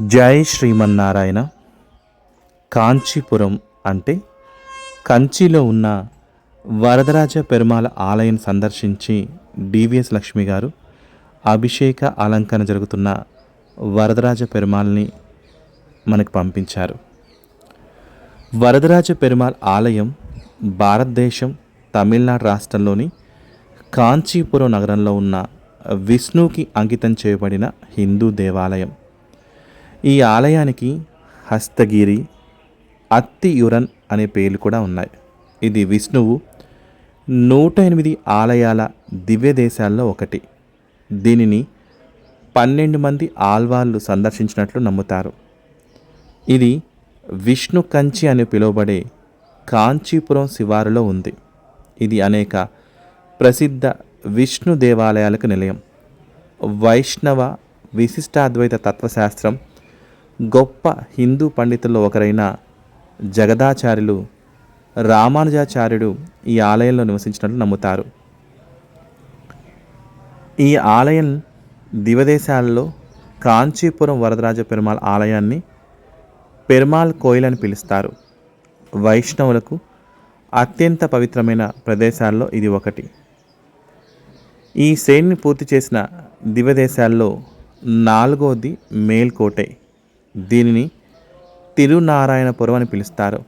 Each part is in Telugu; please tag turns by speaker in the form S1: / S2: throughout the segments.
S1: జై శ్రీమన్నారాయణ. కాంచీపురం అంటే కంచిలో ఉన్న వరదరాజ పెరుమాళ ఆలయం సందర్శించి డివిఎస్ లక్ష్మి గారు అభిషేక అలంకరణ జరుగుతున్న వరదరాజ పెరుమాల్ని మనకు పంపించారు. వరదరాజ పెరుమాళ్ ఆలయం భారతదేశం తమిళనాడు రాష్ట్రంలోని కాంచీపురం నగరంలో ఉన్న విష్ణువుకి అంకితం చేయబడిన హిందూ దేవాలయం. ఈ ఆలయానికి హస్తగిరి అత్తియురన్ అనే పేర్లు కూడా ఉన్నాయి. ఇది విష్ణువు నూట ఎనిమిది ఆలయాల దివ్య దేశాల్లో ఒకటి. దీనిని పన్నెండు మంది ఆల్వాళ్ళు సందర్శించినట్లు నమ్ముతారు. ఇది విష్ణు కంచి అని పిలువబడే కాంచీపురం శివారులో ఉంది. ఇది అనేక ప్రసిద్ధ విష్ణు దేవాలయాలకు నిలయం. వైష్ణవ విశిష్టాద్వైత తత్వశాస్త్రం గొప్ప హిందూ పండితుల్లో ఒకరైన జగదాచార్యులు రామానుజాచార్యుడు ఈ ఆలయంలో నివసించినట్లు నమ్ముతారు. ఈ ఆలయం దివదేశాలలో కాంచీపురం వరదరాజ పెరుమాళ్ ఆలయాన్ని పెరుమాళ్ కోయిల్ అని పిలుస్తారు. వైష్ణవులకు అత్యంత పవిత్రమైన ప్రదేశాల్లో ఇది ఒకటి. ఈ శ్రేణిని పూర్తి చేసిన దివదేశాల్లో నాలుగోది మేల్కోటే. దీనిని తిరునారాయణపురం అని పిలుస్తారు.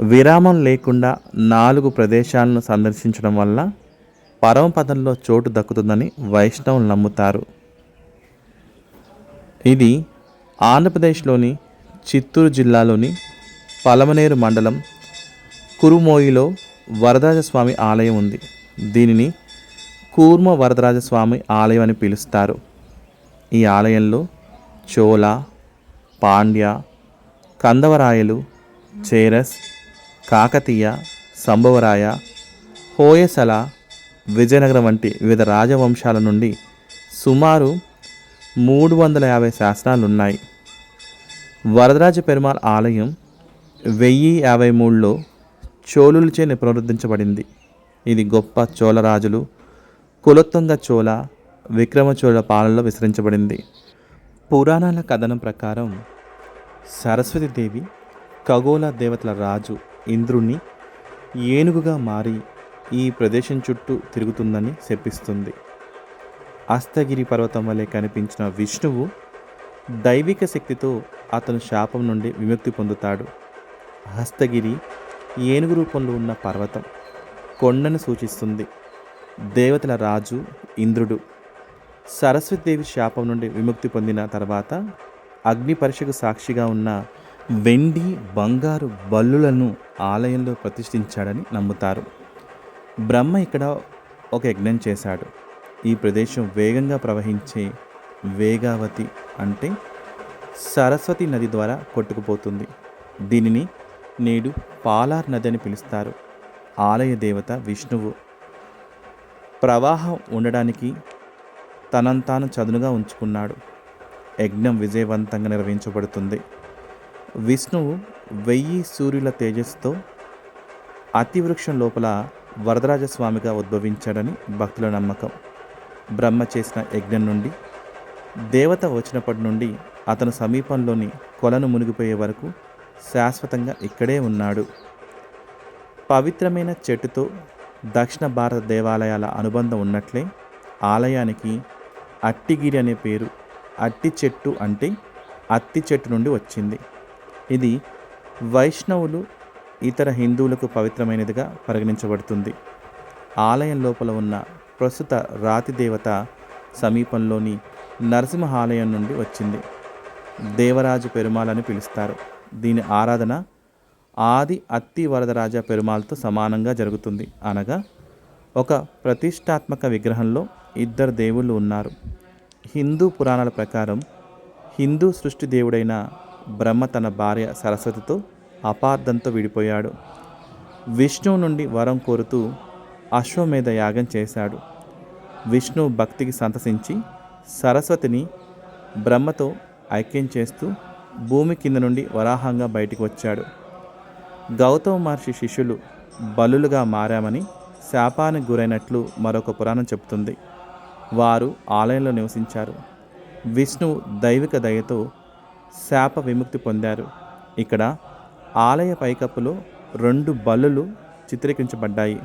S1: విరామం లేకుండా నాలుగు ప్రదేశాలను సందర్శించడం వల్ల పరమపదంలో చోటు దక్కుతుందని వైష్ణవులు నమ్ముతారు. ఇది ఆంధ్రప్రదేశ్లోని చిత్తూరు జిల్లాలోని పలమనేరు మండలం కురుమోయిలో వరదరాజస్వామి ఆలయం ఉంది. దీనిని కూర్మ వరదరాజస్వామి ఆలయం అని పిలుస్తారు. ఈ ఆలయంలో చోళ పాండ్య కందవరాయలు చేరస్ కాకతీయ సంభవరాయ హోయసల విజయనగరం వంటి వివిధ రాజవంశాల నుండి సుమారు మూడు వందల యాభై శాసనాలు ఉన్నాయి వరదరాజ పెరుమాళ్ ఆలయం వెయ్యి యాభై మూడులో చోళులచే పునరుద్ధరించబడింది. ఇది గొప్ప చోళరాజులు కులత్తుంగ చోళ విక్రమచోళ పాలనలో విస్తరించబడింది. పురాణాల కథనం ప్రకారం సరస్వతీదేవి ఖగోళ దేవతల రాజు ఇంద్రుణ్ణి ఏనుగుగా మారి ఈ ప్రదేశం చుట్టూ తిరుగుతుందని శపిస్తుంది. అస్తగిరి పర్వతం వలె కనిపించిన విష్ణువు దైవిక శక్తితో అతను శాపం నుండి విముక్తి పొందుతాడు. హస్తగిరి ఏనుగు రూపంలో ఉన్న పర్వతం కొండను సూచిస్తుంది. దేవతల రాజు ఇంద్రుడు. సరస్వతిదేవి శాపం నుండి విముక్తి పొందిన తర్వాత అగ్ని పరీక్షకు సాక్షిగా ఉన్న వెండి బంగారు బల్లులను ఆలయంలో ప్రతిష్ఠించాడని నమ్ముతారు. బ్రహ్మ ఇక్కడ ఒక యజ్ఞం చేశాడు. ఈ ప్రదేశం వేగంగా ప్రవహించే వేగావతి అంటే సరస్వతి నది ద్వారా కొట్టుకుపోతుంది. దీనిని నేడు పాలార్ నది అని పిలుస్తారు. ఆలయ దేవత విష్ణువు. ప్రవాహం ఉండడానికి తనంతాను చదునుగా ఉంచుకున్నాడు. యజ్ఞం విజయవంతంగా నిర్వహించబడుతుంది. విష్ణువు వెయ్యి సూర్యుల తేజస్సుతో అతివృక్షం లోపల వరదరాజస్వామిగా ఉద్భవించాడని భక్తుల నమ్మకం. బ్రహ్మ చేసిన యజ్ఞం నుండి దేవత వచ్చినప్పటి నుండి అతను సమీపంలోని కొలను మునిగిపోయే వరకు శాశ్వతంగా ఇక్కడే ఉన్నాడు. పవిత్రమైన చెట్టుతో దక్షిణ భారత దేవాలయాల అనుబంధం ఉన్నట్లే ఆలయానికి అట్టిగిరి అనే పేరు అట్టి చెట్టు అంటే అత్తి చెట్టు నుండి వచ్చింది. ఇది వైష్ణవులు ఇతర హిందువులకు పవిత్రమైనదిగా పరిగణించబడుతుంది. ఆలయం లోపల ఉన్న ప్రస్తుత రాతి దేవత సమీపంలోని నరసింహ ఆలయం నుండి వచ్చింది. దేవరాజు పెరుమాళ్ అని పిలుస్తారు. దీని ఆరాధన ఆది అత్తి వరదరాజ పెరుమాళ్తో సమానంగా జరుగుతుంది అనగా ఒక ప్రతిష్టాత్మక విగ్రహంలో ఇద్దరు దేవుళ్ళు ఉన్నారు. హిందూ పురాణాల ప్రకారం హిందూ సృష్టి దేవుడైన బ్రహ్మ తన భార్య సరస్వతితో అపార్థంతో విడిపోయాడు. విష్ణువు నుండి వరం కోరుతూ అశ్వమేధ యాగం చేశాడు. విష్ణు భక్తికి సంతసించి సరస్వతిని బ్రహ్మతో ఐక్యం చేస్తూ భూమి కింద నుండి వరాహంగా బయటికి వచ్చాడు. గౌతమ మహర్షి శిష్యులు బలులుగా మారామని శాపానికి గురైనట్లు మరొక పురాణం చెబుతుంది. వారు ఆలయంలో నివసించారు. విష్ణువు దైవిక దయతో శాప విముక్తి పొందారు. ఇక్కడ ఆలయ పైకప్పులో రెండు బల్లులు చిత్రీకరించబడ్డాయి.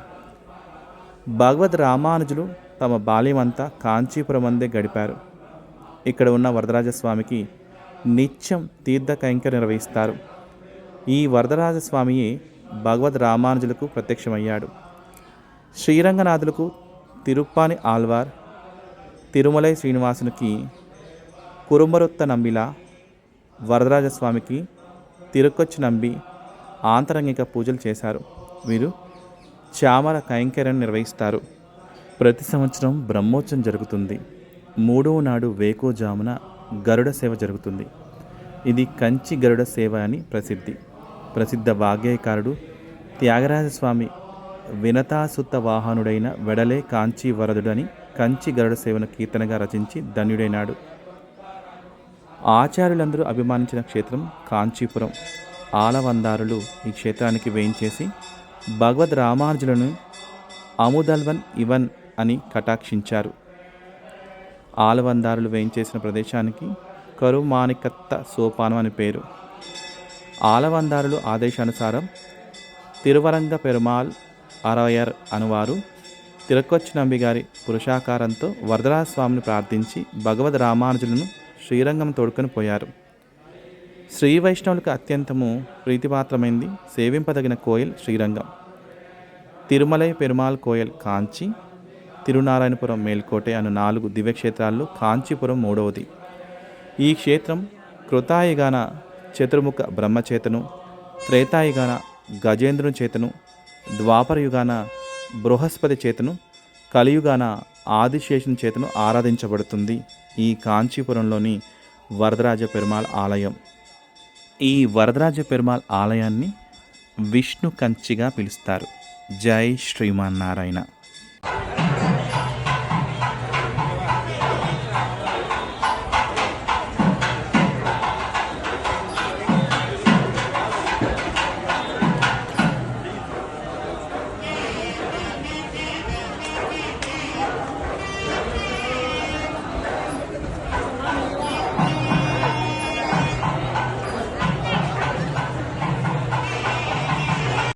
S1: భగవద్ రామానుజులు తమ బాల్యమంతా కాంచీపురం అందే గడిపారు. ఇక్కడ ఉన్న వరదరాజస్వామికి నిత్యం తీర్థ కైంకర్ నిర్వహిస్తారు. ఈ వరదరాజస్వామియే భగవద్ రామానుజులకు ప్రత్యక్షమయ్యాడు. శ్రీరంగనాథులకు తిరుప్పాని ఆల్వార్ తిరుమలై శ్రీనివాసునికి కురుమరుత్త నంబిల వరదరాజస్వామికి తిరుకొచ్చి నంబి ఆంతరంగిక పూజలు చేశారు. వీరు చామర కైంకర్యం నిర్వహిస్తారు. ప్రతి సంవత్సరం బ్రహ్మోత్సవం జరుగుతుంది. మూడవ నాడు వేకోజామున గరుడ సేవ జరుగుతుంది. ఇది కంచి గరుడ సేవ అని ప్రసిద్ధి. ప్రసిద్ధ వాగ్గేయకారుడు త్యాగరాజస్వామి వినతాసుత వాహనుడైన వెడలే కాంచీ వరదుడని కంచి గరుడ సేవను కీర్తనగా రచించి ధన్యుడైనాడు. ఆచార్యులందరూ అభిమానించిన క్షేత్రం కాంచీపురం. ఆలవందారులు ఈ క్షేత్రానికి వేయించేసి భగవద్ రామానుజులను అముదల్వన్ ఇవన్ అని కటాక్షించారు. ఆలవందారులు వేయించేసిన ప్రదేశానికి కరుమానికత్త సోపానం అని పేరు. ఆలవందారులు ఆదేశానుసారం తిరువరంగ పెరుమాల్ అరవయర్ అనువారు తిరుకొచ్చినంబి గారి పురుషాకారంతో వరదరాజస్వామిని ప్రార్థించి భగవద్ రామానుజులను శ్రీరంగం తోడుకొని పోయారు. శ్రీ వైష్ణవులకు అత్యంతము ప్రీతిపాత్రమైంది సేవింపదగిన కోయిల్ శ్రీరంగం. తిరుమలై పెరుమాల్ కోయల్ కాంచి తిరునారాయణపురం మేల్కోటే అను నాలుగు దివ్యక్షేత్రాల్లో కాంచీపురం మూడవది. ఈ క్షేత్రం కృతాయిగాన చతుర్ముఖ బ్రహ్మచేతను త్రేతాయుగాన గజేంద్రుని చేతను ద్వాపరయుగాన బృహస్పతి చేతను కలియుగాన ఆదిశేషుని చేతను ఆరాధించబడుతుంది ఈ కాంచీపురంలోని వరదరాజ పెరుమాళ్ ఆలయం. ఈ వరదరాజ పెరుమాళ్ ఆలయాన్ని విష్ణు కంచిగా పిలుస్తారు. జై శ్రీమన్నారాయణ.